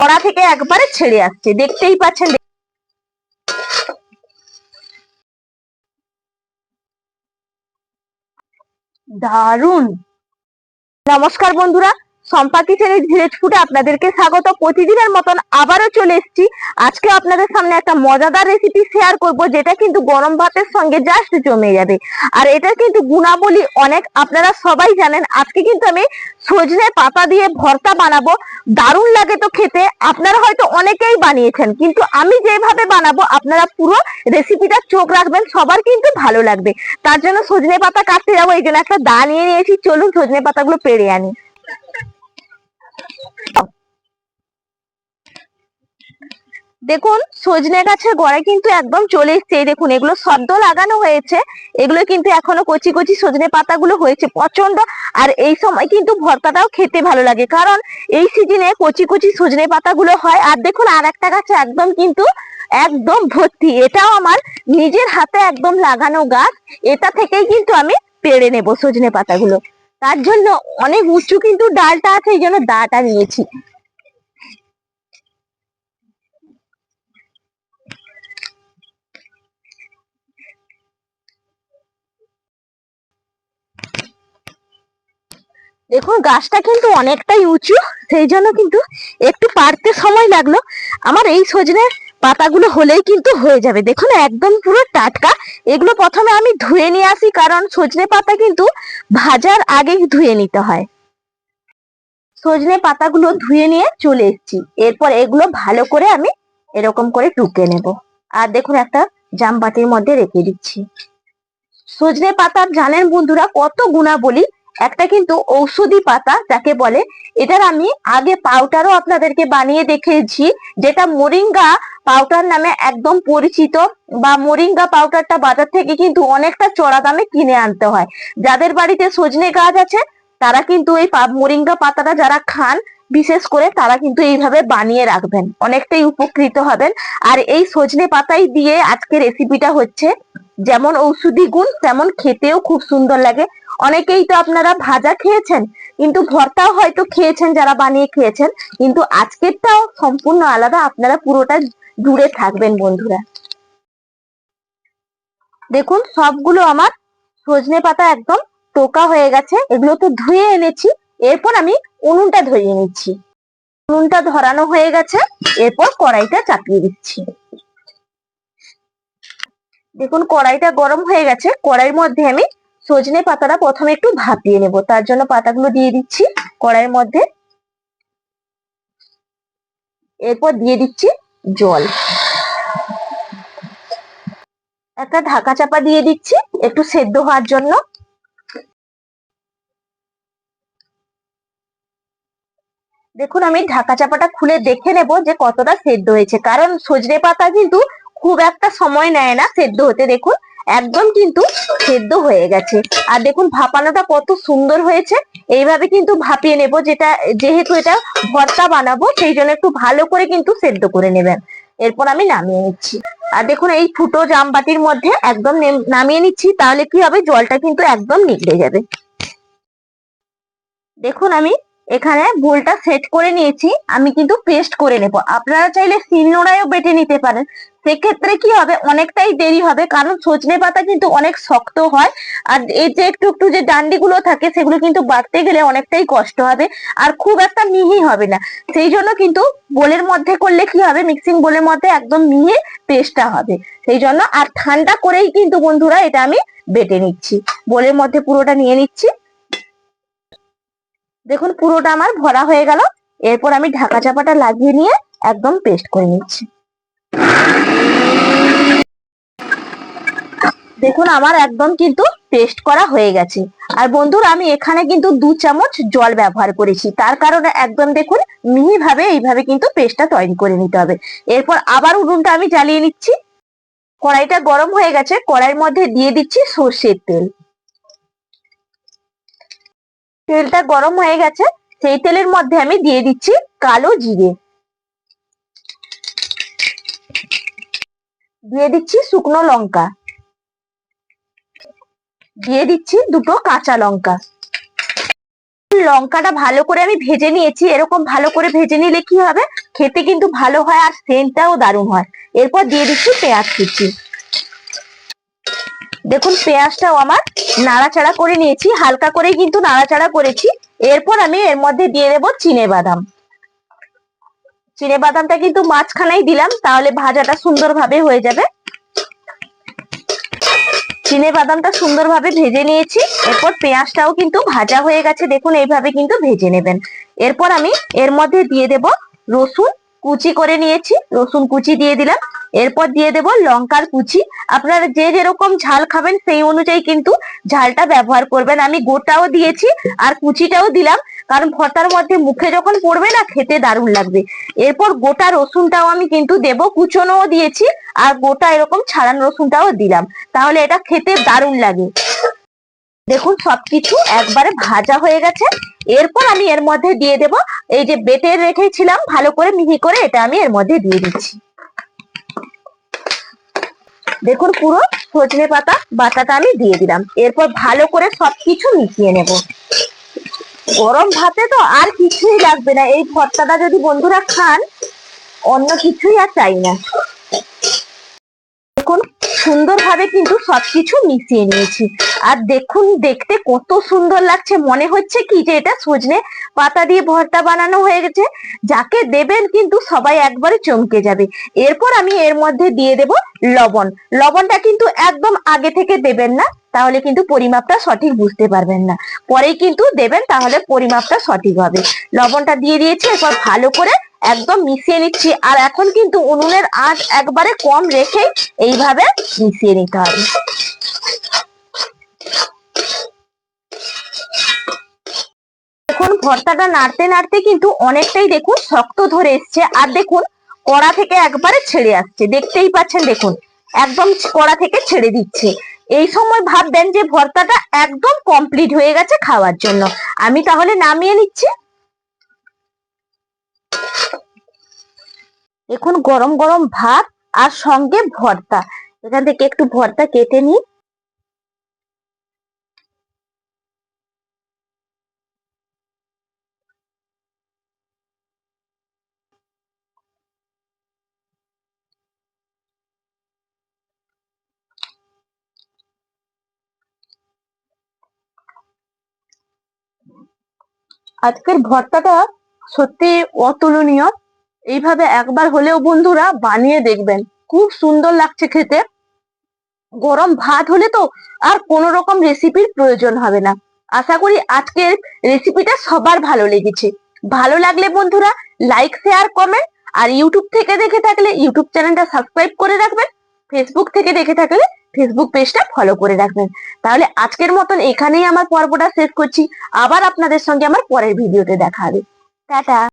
কড়া থেকে একবারে ছেড়ে আসছে দেখতেই পাচ্ছেন দারুণ নমস্কার বন্ধুরা সম্পাতি চ্যানেল ভিলেজ ফুডে আপনাদেরকে স্বাগত। প্রতিদিনের মতন আবারও চলে এসেছি। আজকে আপনাদের সামনে একটা মজাদার রেসিপি শেয়ার করব, যেটা কিন্তু গরম ভাতের সঙ্গে জাস্ট জমে যাবে। আর এটা কিন্তু গুণাবলী অনেক, আপনারা সবাই জানেন। আজকে কিন্তু আমি সজনে পাতা দিয়ে ভর্তা বানাবো। দারুণ লাগে তো খেতে। আপনারা হয়তো অনেকেই বানিয়েছেন, কিন্তু আমি যেভাবে বানাবো, আপনারা পুরো রেসিপিটা চোখ রাখবেন, সবার কিন্তু ভালো লাগবে। তার জন্য সজনে পাতা কাটতে যাব। এই জন্য একটা দা নিয়ে নিয়েছি। চলুন সজনে পাতাগুলো পেড়ে আনি। দেখুন, সজনে গাছের গোড়ায় কিন্তু একদম চলে এসছে। দেখুন, এগুলো সদ্য লাগানো হয়েছে। এগুলো কিন্তু এখনও কচি কচি সজনে পাতাগুলো হয়েছে প্রচণ্ড আর এই সময় কিন্তু ভর্তাটাও খেতে ভালো লাগে। কারণ এই সিজনে কচি কচি সজনে পাতাগুলো হয়। আর দেখুন আর একটা গাছে একদম কিন্তু একদম ভর্তি। এটাও আমার নিজের হাতে একদম লাগানো গাছ। এটা থেকেই কিন্তু আমি পেড়ে নেব সজনে পাতাগুলো। তার জন্য অনেক উঁচু কিন্তু ডালটা আছে, এই জন্য দাটা নিয়েছি। দেখুন, গাছটা কিন্তু অনেকটাই উঁচু, সেই জন্য কিন্তু একটু পারতে সময় লাগল। আমার এই সজনে পাতাগুলো হলেই কিন্তু হয়ে যাবে। দেখুন, একদম পুরো টাটকা। এগুলো প্রথমে আমি ধুয়ে নিয়ে আসি, কারণ সজনে পাতা কিন্তু ভাজার আগেই ধুয়ে নিতে হয়। সজনে পাতাগুলো ধুয়ে নিয়ে চলে এসেছি। এরপর এগুলো ভালো করে আমি এরকম করে টুকে নেব। আর দেখুন, একটা জামবাটির মধ্যে রেখে দিচ্ছি। সজনে পাতার জানেন বন্ধুরা, কত গুণাবলী। একটা কিন্তু ঔষধি পাতা, যাকে বলে, এটার আমি আগে পাউডারও আপনাদেরকে বানিয়ে দেখিয়েছি, যেটা মোরিঙ্গা পাউডার নামে একদম পরিচিত বা মোরিঙ্গা পাউডারটা বাজার থেকে কিন্তু অনেকটা চড়া দামে কিনে আনতে হয়। যাদের বাড়িতে সজনে গাছ আছে, তারা কিন্তু এই মোরিঙ্গা পাতাটা যারা খান, বিশেষ করে তারা কিন্তু এইভাবে বানিয়ে রাখবেন। অনেকটাই উপকৃত হবেন। আর এই সজনে পাতাই দিয়ে আজকে রেসিপিটা হচ্ছে, যেমন ঔষধি গুণ, তেমন খেতেও খুব সুন্দর লাগে। অনেকেই তো আপনারা ভাজা খেয়েছেন, কিন্তু ভর্তাও হয়তো খেয়েছেন, যারা বানিয়ে খেয়েছেন, কিন্তু আজকেরটাও সম্পূর্ণ আলাদা। আপনারা পুরোটা জুড়ে থাকবেন বন্ধুরা। দেখুন, সবগুলো আমার সজনে পাতা একদম টোকা হয়ে গেছে। এগুলো তো ধুয়ে এনেছি। এরপর আমি উনুনটা ধরিয়ে নিচ্ছি। উনুনটা ধরানো হয়ে গেছে। এরপর কড়াইটা চাপিয়ে দিচ্ছি। দেখুন, কড়াইটা গরম হয়ে গেছে। কড়াইয়ের মধ্যে আমি সজনে পাতাটা প্রথমে একটু ভাপিয়ে নেব। তার জন্য পাতাগুলো দিয়ে দিচ্ছি কড়াইয়ের মধ্যে। এরপর দিয়ে দিচ্ছি জল। একটা ঢাকা চাপা দিয়ে দিচ্ছি, একটু সেদ্ধ হওয়ার জন্য। দেখুন, আমি ঢাকা চাপাটা খুলে দেখে নেব যে কতটা সেদ্ধ হয়েছে। কারণ সজনে পাতা কিন্তু খুব একটা সময় নেয় না সেদ্ধ হতে, দেখুন। একদম কিন্তু সেদ্ধ হয়ে গেছে। আর দেখুন, ভাপানোটা কত সুন্দর হয়েছে। এইভাবে কিন্তু ভাপিয়ে নেব যেটা, যেহেতু এটা ভর্তা বানাবো, সেই জন্য একটু ভালো করে কিন্তু সেদ্ধ করে নেবেন। এরপর আমি নামিয়ে নিচ্ছি। আর দেখুন, এই ফুটো জামবাটির মধ্যে একদম নামিয়ে নিচ্ছি, তাহলে কি হবে? জলটা কিন্তু একদম নিগড়ে যাবে। দেখুন, আমি এখানে ভুলটা সেট করে নিয়েছি, আমি কিন্তু পেস্ট করে নেব। আপনারা চাইলে শিলনোড়ায়ও বেটে নিতে পারেন। সেক্ষেত্রে কি হবে? অনেকটাই দেরি হবে, কারণ সজনে পাতা কিন্তু অনেক শক্ত হয়, আর এই যে একটু একটু যে ডান্ডিগুলো থাকে, সেগুলো কিন্তু বাড়তে গেলে অনেকটাই কষ্ট হবে, আর খুব একটা মিহি হবে না। সেই জন্য কিন্তু বোলের মধ্যে করলে কি হবে? মিক্সিং বোলের মধ্যে একদম মিহি পেস্টটা হবে। সেই জন্য আর ঠান্ডা করেই কিন্তু বন্ধুরা এটা আমি বেটে নিচ্ছি। বোলের মধ্যে পুরোটা নিয়ে নিচ্ছি। দেখুন, পুরোটা আমার ভরা হয়ে গেল। এরপর আমি ঢাকা চাপাটা লাগিয়ে নিয়ে একদম পেস্ট করে নিচ্ছি। দেখুন, আমার একদম কিন্তু পেস্ট করা হয়ে গেছে। আর বন্ধুরা, আমি এখানে কিন্তু দু চামচ জল ব্যবহার করেছি। তার কারণে একদম দেখুন মিহি ভাবে এইভাবে কিন্তু পেস্টটা তৈরি করে নিতে হবে। এরপর আবার উনুনটা আমি জ্বালিয়ে নিচ্ছি। কড়াইটা গরম হয়ে গেছে। কড়াইয়ের মধ্যে দিয়ে দিচ্ছি সর্ষের তেল। তেলটা গরম হয়ে গেছে, সেই তেলের মধ্যে আমি দিয়ে দিচ্ছি কালো জিরে। দিয়ে দিচ্ছি শুকনো লঙ্কা। দিয়ে দিচ্ছি দুটো কাঁচা লঙ্কা। লঙ্কাটা ভালো করে আমি ভেজে নিয়েছি, এরকম ভালো করে ভেজে নিলে কি হবে? খেতে কিন্তু ভালো হয় আর সেন্টটাও দারুণ হয়। এরপর দিয়ে দিচ্ছি পেঁয়াজ কুচি। দেখুন, পেঁয়াজটাও আমার নাড়াচাড়া করে নিয়েছি, হালকা করে কিন্তু নাড়াচাড়া করেছি। এরপর আমি এর মধ্যে দিয়ে দেবো চিনে বাদাম। চিনে বাদামটা কিন্তু মাঝখানেই দিলাম, তাহলে ভাজাটা সুন্দরভাবে হয়ে যাবে। চিনে বাদামটা সুন্দরভাবে ভেজে নিয়েছি, এরপর পেঁয়াজটাও কিন্তু ভাজা হয়ে গেছে, দেখুন, এইভাবে কিন্তু ভেজে নেবেন। এরপর আমি এর মধ্যে দিয়ে দেব রসুন কুচি করে নিয়েছি, রসুন কুচি দিয়ে দিলাম। এরপর দিয়ে দেব লঙ্কার কুচি। আপনারা যে যেরকম ঝাল খাবেন সেই অনুযায়ী কিন্তু ঝালটা ব্যবহার করবেন। আমি গোটাও দিয়েছি আর কুচিটাও দিলাম, কারণ ভর্তার মধ্যে মুখে যখন পড়বে না, খেতে দারুণ লাগবে। এরপর গোটা রসুনটাও আমি কিন্তু দেব, কুচনোও দিয়েছি আর গোটা এরকম ছাড়ানো রসুনটাও দিলাম। তাহলে এটা খেতে দারুণ লাগে। দেখুন সবকিছু একবারে ভাজা হয়ে গেছে। এরপর আমি এর মধ্যে দিয়ে দেব এই যে বেটে রেখেছিলাম, ভালো করে মিহি করে এটা আমি এর মধ্যে দিয়ে দিচ্ছি। দেখুন পুরো সজনে পাতা, বাটাটা আমি দিয়ে দিলাম। এরপর ভালো করে সবকিছু মিশিয়ে নেব। গরম ভাতে তো আর কিছুই লাগবে না। এই ভর্তাটা যদি বন্ধুরা খান, অন্য কিছুই আর চাই না। সুন্দরভাবে কিন্তু সবকিছু মিশিয়ে নিয়েছি। আর দেখুন, দেখতে কত সুন্দর লাগছে। মনে হচ্ছে কি যে এটা সজনে পাতা দিয়ে ভর্তা বানানো হয়ে গেছে। যাকে দেবেন কিন্তু সবাই একবারে চমকে যাবে। এরপর আমি এর মধ্যে দিয়ে দেব লবণ। লবণটা কিন্তু একদম আগে থেকে দেবেন না, তাহলে কিন্তু পরিমাপটা সঠিক বুঝতে পারবেন না। পরেই কিন্তু দেবেন, তাহলে পরিমাপটা সঠিক হবে। লবণটা দিয়ে দিয়েছি, এরপর ভালো করে একদম মিশিয়ে নিচ্ছি। আর এখন কিন্তু উনুনের আঁচ একবারে কম রেখেই এইভাবে মিশিয়ে নিতে হবে। দেখুন, ভর্তাটা নাড়তে নাড়তে কিন্তু অনেকটাই দেখুন শক্ত ধরে এসছে। আর দেখুন, কড়া থেকে একবারে ছেড়ে আসছে। দেখতেই পাচ্ছেন, দেখুন, একদম কড়া থেকে ছেড়ে দিচ্ছে। এই সময় ভাববেন যে ভর্তাটা একদম কমপ্লিট হয়ে গেছে খাওয়ার জন্য। আমি তাহলে নামিয়ে নিচ্ছি। দেখুন গরম গরম ভাত আর সঙ্গে ভর্তা। এখান থেকে একটু ভর্তা কেটে নিই। আজকের ভর্তাটা সত্যি অতুলনীয়। এইভাবে একবার হলেও বন্ধুরা বানিয়ে দেখবেন। খুব সুন্দর লাগছে খেতে। গরম ভাত হলে তো আর কোন রকম রেসিপির প্রয়োজন হবে না। আশা করি আজকের রেসিপিটা সবার ভালো লেগেছে। ভালো লাগলে বন্ধুরা লাইক শেয়ার কমেন্ট আর ইউটিউব থেকে দেখে থাকলে ইউটিউব চ্যানেলটা সাবস্ক্রাইব করে রাখবেন। ফেসবুক থেকে দেখে থাকলে ফেসবুক পেজটা ফলো করে রাখবেন। তাহলে আজকের মতন এখানেই আমার পর্বটা শেষ করছি। আবার আপনাদের সঙ্গে আমার পরের ভিডিওতে দেখা হবে। টাটা!